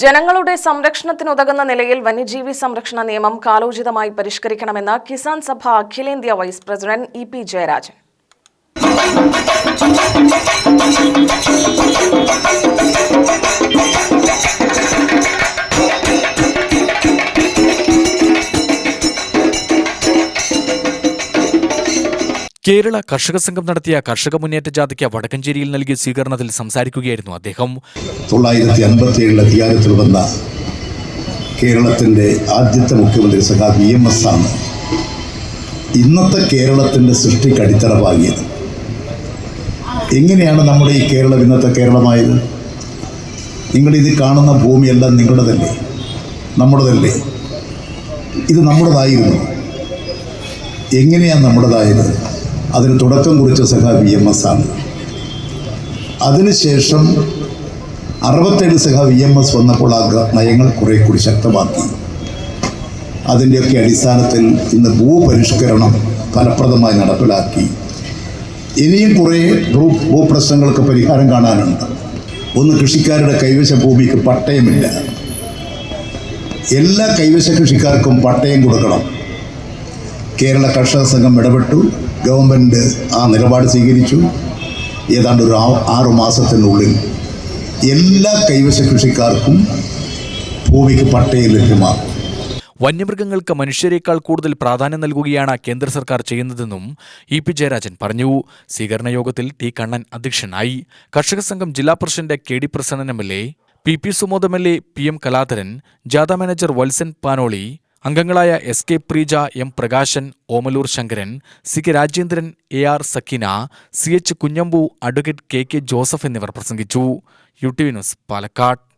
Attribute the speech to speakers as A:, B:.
A: ജനങ്ങളുടെ സംരക്ഷണത്തിനുതകുന്ന നിലയിൽ വന്യജീവി സംരക്ഷണ നിയമം കാലോചിതമായി പരിഷ്കരിക്കണമെന്ന് കിസാൻ സഭ അഖിലേന്ത്യാ vice president E P Jayarajan.
B: Kerala കർഷക സംഘം നടത്തിയ കർഷക മുന്നേറ്റ ജാഥയ്ക്ക് വടക്കഞ്ചേരിയിൽ നൽകിയ സ്വീകരണത്തിൽ സംസാരിക്കുകയായിരുന്നു അദ്ദേഹം.
C: തൊള്ളായിരത്തി അൻപത്തി ഏഴിൽ അധികാരത്തിൽ വന്ന കേരളത്തിന്റെ ആദ്യത്തെ മുഖ്യമന്ത്രി സഖാ വി എം എസ് ആണ് ഇന്നത്തെ കേരളത്തിന്റെ സൃഷ്ടിക്ക് അടിത്തറ പാകിയത് എങ്ങനെയാണ് നമ്മുടെ ഈ കേരളം ഇന്നത്തെ കേരളമായത്? നിങ്ങളിത് കാണുന്ന ഭൂമിയെല്ലാം നിങ്ങളുടെതല്ലേ? നമ്മുടേതല്ലേ? ഇത് നമ്മുടേതായിരുന്നു. എങ്ങനെയാണ് നമ്മുടേതായത്? അതിന് തുടക്കം കുറിച്ച സഖാ വി എം എസ് ആണ്. അതിനുശേഷം അറുപത്തേഴ് സഖ വി എം എസ് വന്നപ്പോൾ ആ നയങ്ങൾ കുറെ കൂടി ശക്തമാക്കി. അതിന്റെയൊക്കെ അടിസ്ഥാനത്തിൽ ഇന്ന് ഭൂപരിഷ്കരണം ഫലപ്രദമായി നടപ്പിലാക്കി. ഇനിയും കുറേ ഭൂ ഭൂപ്രശ്നങ്ങൾക്ക് പരിഹാരം കാണാനുണ്ട്. ഒന്ന് കൃഷിക്കാരുടെ കൈവശ ഭൂമിക്ക് പട്ടയമില്ല. എല്ലാ കൈവശ കൃഷിക്കാർക്കും പട്ടയം കൊടുക്കണം. കേരള കർഷക സംഘം ഇടപെട്ടു. ഗവൺമെന്റ് ആ നിലപാട് സ്വീകരിച്ചു. ഏതാണ്ട് ഒരു ആറു മാസത്തിനുള്ളിൽ എല്ലാ കൈവശ കൃഷിക്കാർക്കും ഭൂമിക്ക് പട്ടയം ലഭ്യമാക്കും
B: വന്യമൃഗങ്ങൾക്ക് മനുഷ്യരെക്കാൾ കൂടുതൽ പ്രാധാന്യം നൽകുകയാണ് കേന്ദ്ര സർക്കാർ ചെയ്യുന്നതെന്നും ഇ പി ജയരാജൻ പറഞ്ഞു. സ്വീകരണ യോഗത്തിൽ ടി കണ്ണൻ അധ്യക്ഷനായി. കർഷക സംഘം ജില്ലാ president K D Prasannan M L A P P Sumod M L A P M Kaladharan ജാഥ മാനേജർ വത്സൻ പാനോളി അംഗങ്ങളായ S K Preeja M Prakashan Omalur Sankaran C K Rajendran A R Sakeena C H Kunhambu advocate K K Joseph എന്നിവർ പ്രസംഗിച്ചു. U T news Palakkad.